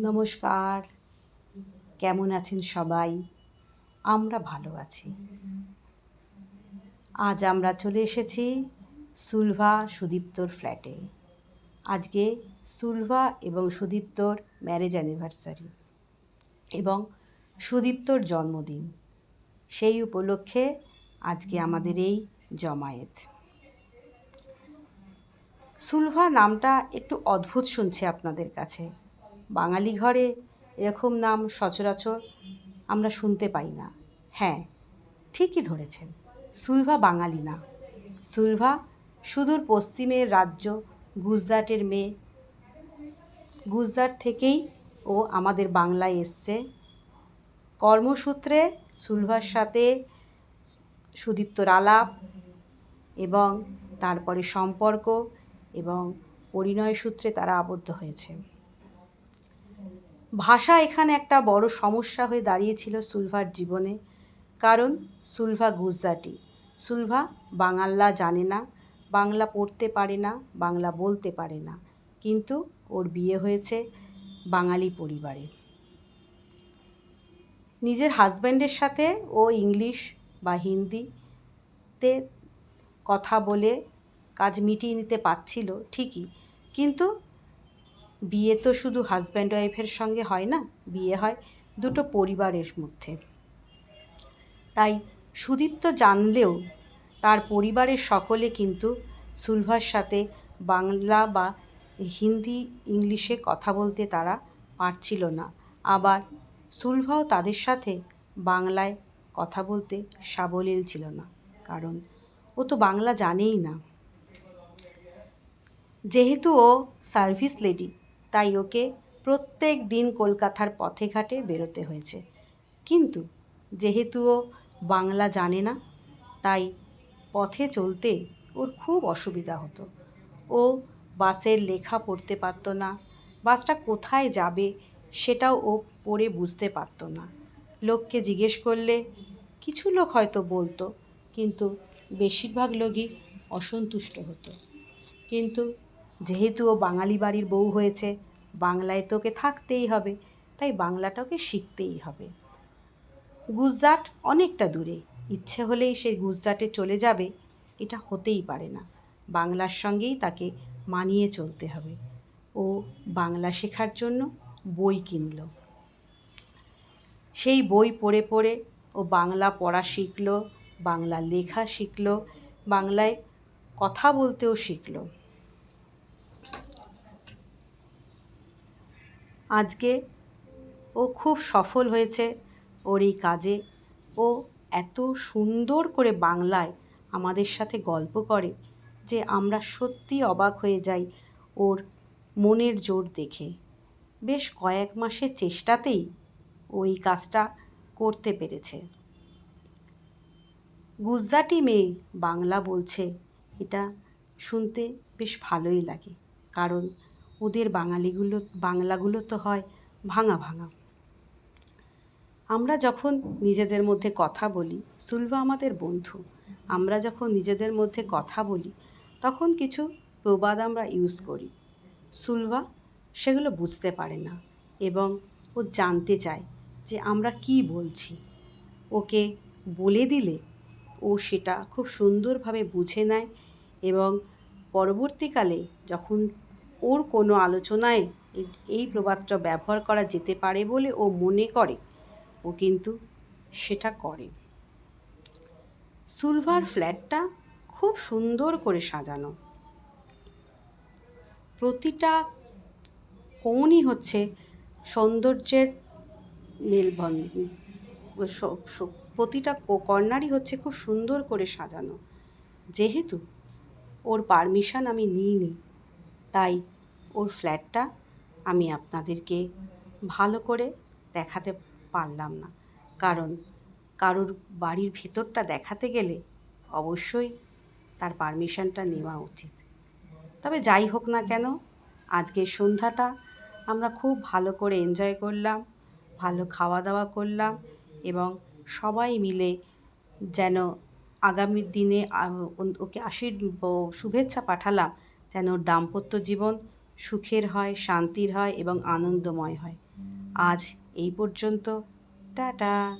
নমস্কার। কেমন আছেন সবাই? আমরা ভালো আছি। আজ আমরা চলে এসেছি সুলভা সুদীপ্তর ফ্ল্যাটে। আজকে সুলভা এবং সুদীপ্তর ম্যারেজ অ্যানিভার্সারি এবং সুদীপ্তর জন্মদিন। সেই উপলক্ষে আজকে আমাদের এই জমায়েত। সুলভা নামটা একটু অদ্ভুত শুনছে আপনাদের কাছে। বাঙালি ঘরে এরকম নাম সচরাচর আমরা শুনতে পাই না। হ্যাঁ ঠিকই ধরেছেন, সুলভা বাঙালি না। সুলভা সুদূর পশ্চিমের রাজ্য, গুজরাটের মেয়ে। গুজরাট থেকেই ও আমাদের বাংলায় এসছে। কর্মসূত্রে সুলভার সাথে সুদীপ্তর আলাপ এবং তারপরে সম্পর্ক এবং পরিণয় সূত্রে তারা আবদ্ধ হয়েছে। ভাষা এখানে একটা বড় সমস্যা হয়ে দাঁড়িয়েছিল সুলভার জীবনে। কারণ সুলভা গুজরাটি। সুলভা বাংলা জানে না, বাংলা পড়তে পারে না, বাংলা বলতে পারে না। কিন্তু ওর বিয়ে হয়েছে বাঙালি পরিবারে। নিজের হাজব্যান্ডের সাথে ও ইংলিশ বা হিন্দিতে কথা বলে কাজ মিটিয়ে নিতে পারছিল ঠিকই। কিন্তু বিয়ে তো শুধু হাজব্যান্ড ওয়াইফের সঙ্গে হয় না, বিয়ে হয় দুটো পরিবারের মধ্যে। তাই সুদীপ্ত জানলেও তার পরিবারের সকলে কিন্তু সুলভার সাথে বাংলা বা হিন্দি, ইংলিশে কথা বলতে তারা পারছিল না। আবার সুলভাও তাদের সাথে বাংলায় কথা বলতে সাবলীল ছিল না, কারণ ও তো বাংলা জানেই না। যেহেতু ও সার্ভিস লেডি তাই ওকে প্রত্যেক দিন কলকাতার পথে ঘাটে বেরোতে হয়েছে। কিন্তু যেহেতু ও বাংলা জানে না, তাই পথে চলতে ওর খুব অসুবিধা হতো। ও বাসের লেখা পড়তে পারত না, বাসটা কোথায় যাবে সেটাও ও পড়ে বুঝতে পারত না। লোককে জিজ্ঞেস করলে কিছু লোক হয়তো বলতো, কিন্তু বেশিরভাগ লোকই অসন্তুষ্ট হতো। কিন্তু যেহেতু ও বাঙালি বাড়ির বউ হয়েছে, বাংলায় তো ওকে থাকতেই হবে, তাই বাংলাটা ওকে শিখতেই হবে। গুজরাট অনেকটা দূরে, ইচ্ছে হলেই সে গুজরাটে চলে যাবে, এটা হতেই পারে না। বাংলার সঙ্গেই তাকে মানিয়ে চলতে হবে। ও বাংলা শেখার জন্য বই কিনল। সেই বই পড়ে পড়ে ও বাংলা পড়া শিখল, বাংলা লেখা শিখল, বাংলায় কথা বলতেও শিখলো। আজকে ও খুব সফল হয়েছে ওর এই কাজে। ও এত সুন্দর করে বাংলায় আমাদের সাথে গল্প করে যে আমরা সত্যি অবাক হয়ে যাই ওর মনের জোর দেখে। বেশ কয়েক মাসের চেষ্টাতেই ওই কাজটা করতে পেরেছে। গুজরাটি মেয়ে বাংলা বলছে, এটা শুনতে বেশ ভালোই লাগে। কারণ ওদের বাঙালিগুলো, বাংলাগুলো তো হয় ভাঙা ভাঙা। আমরা যখন নিজেদের মধ্যে কথা বলি, সুলভা আমাদের বন্ধু, আমরা যখন নিজেদের মধ্যে কথা বলি, তখন কিছু প্রবাদ আমরা ইউজ করি। সুলভা সেগুলো বুঝতে পারে না এবং ও জানতে চায় যে আমরা কি বলছি। ওকে বলে দিলে ও সেটা খুব সুন্দরভাবে বুঝে নেয় এবং পরবর্তীকালে যখন ওর কোনো আলোচনায় এই প্রবাদটা ব্যবহার করা যেতে পারে বলে ও মনে করে। ও কিন্তু সেটা করে। সুলভার ফ্ল্যাটটা খুব সুন্দর করে সাজানো। প্রতিটা কোণই হচ্ছে সৌন্দর্যের মেলবন প্রতিটা কর্নারই হচ্ছে খুব সুন্দর করে সাজানো। যেহেতু ওর পারমিশন আমি নিইনি। তাই ওর ফ্ল্যাটটা আমি আপনাদেরকে ভালো করে দেখাতে পারলাম না। কারণ কারোর বাড়ির ভেতরটা দেখাতে গেলে অবশ্যই তার পারমিশনটা নেওয়া উচিত। তবে যাই হোক না কেন, আজকের সন্ধ্যাটা আমরা খুব ভালো করে এনজয় করলাম, ভালো খাওয়া দাওয়া করলাম এবং সবাই মিলে যেন আগামী দিনে ওকে আশীর শুভেচ্ছা পাঠালাম যেন ওর দাম্পত্য জীবন সুখের হয়, শান্তির হয় এবং আনন্দময় হয়। আজ এই পর্যন্ত। টাটা।